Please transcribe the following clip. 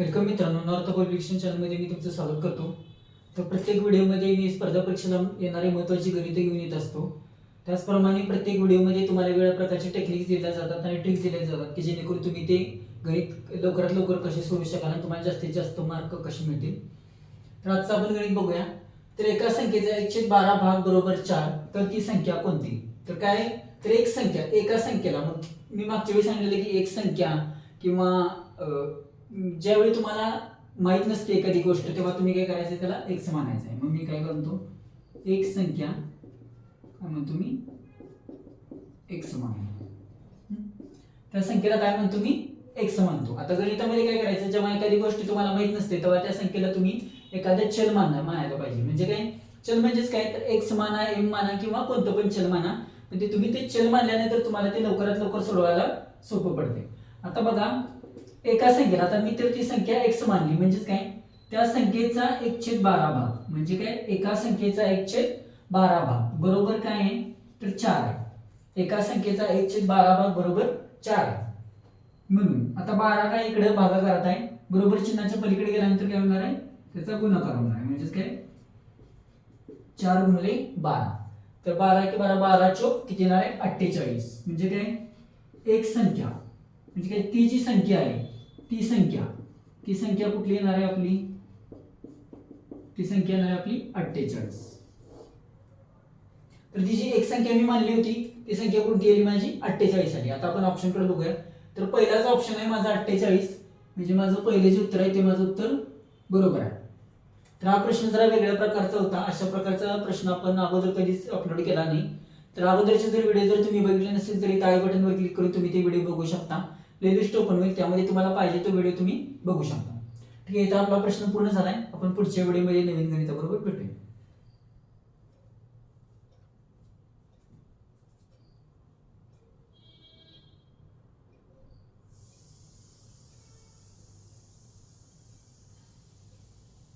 Welcome मित्रांनो north public चॅनलमध्ये मी तुमचं स्वागत करतो. तर प्रत्येक व्हिडिओमध्ये मी स्पर्धा परीक्षेला येणारे महत्त्वाची गणितं घेऊन येत असतो. त्याचप्रमाणे प्रत्येक व्हिडिओमध्ये तुम्हाला वेगळ्या प्रकारचे टेक्निक्स दिल्या जातात आणि ट्रिक्स दिल्या जातात की जेणेकरून तुम्ही ते गणित लवकरात लवकर कसे सोडू शकाल आणि तुम्हाला जास्तीत जास्त मार्क कसे मिळतील. तर आजचं आपण गणित बघूया. तर एका संख्येचा एकशे बारा भाग बरोबर चार तर ती संख्या कोणती? तर काय तर एक संख्या एका संख्येला मग मी मागच्या वेळी सांगितलेलं की एक संख्या किंवा ज्यावेळी तुम्हाला माहीत नसते एखादी गोष्ट तेव्हा तुम्ही काय करायचं? त्याला एक्स मानायचं आहे. मग मी काय करतो? एक संख्या काय म्हणतो मी? एक्स मानतो त्या संख्येला काय म्हणतो मी? एक्स मानतो आता गणितामध्ये काय करायचं? जेव्हा एखादी गोष्ट तुम्हाला माहीत नसते तेव्हा त्या संख्येला तुम्ही एखादं चल माना मानायला पाहिजे. म्हणजे काय? चल म्हणजेच काय? तर एक्स माना एम माना किंवा कोणतं पण चल माना म्हणजे तुम्ही ते चल मानल्यानंतर तुम्हाला ते लवकरात लवकर सोडवायला सोपं पडते. आता बघा एका संख्येला. आता मी तर ती संख्या एक्स मानली. म्हणजेच काय? त्या संख्येचा एक छेद बारा भाग. म्हणजे काय? एका संख्येचा एक छेद बारा भाग. बरोबर काय आहे? तर चार आहे. एका संख्येचा एक छेद बारा भाग बरोबर चार आहे. म्हणून आता बारा काय इकडे भागाकारात आहे? बरोबर चिन्हाच्या पलीकडे गेल्यानंतर काय होणार आहे? त्याचा गुणाकार होणार आहे. म्हणजेच काय? चार गुणले बारा. तर बारा एक बारा बारा चोक किती येणार आहे? अठ्ठेचाळीस. म्हणजे काय? एक संख्या. म्हणजे काय? ती जी संख्या आहे ती संख्या. ती संख्या कुठली येणार आहे आपली? ती संख्या येणार आहे आपली अठ्ठेचाळीस. तर ती जी एक संख्या मी मानली होती. ती संख्या कोणती आली माझी? अठ्ठेचाळीस आली. आता आपण ऑप्शनकडे बघूया. तर पहिलाच ऑप्शन आहे माझा अठ्ठेचाळीस. म्हणजे माझं पहिले जे उत्तर आहे ते माझं उत्तर बरोबर आहे. तर हा प्रश्न जरा वेगळ्या प्रकारचा होता. अशा प्रकारचा प्रश्न आपण अगोदर कधीच अपलोड केला नाही. तर अगोदरचे जर व्हिडिओ जर तुम्ही बघितले नसेल तरी टाय बटनवर क्लिक करून तुम्ही ते व्हिडिओ बघू शकता. प्लेलिस्ट ओपन होईल त्यामध्ये तुम्हाला पाहिजे तो व्हिडिओ तुम्ही बघू शकता. ठीक आहे इथं आपला प्रश्न पूर्ण झालाय. आपण पुढच्या व्हिडिओमध्ये नवीन गणिताबरोबर भेटूया.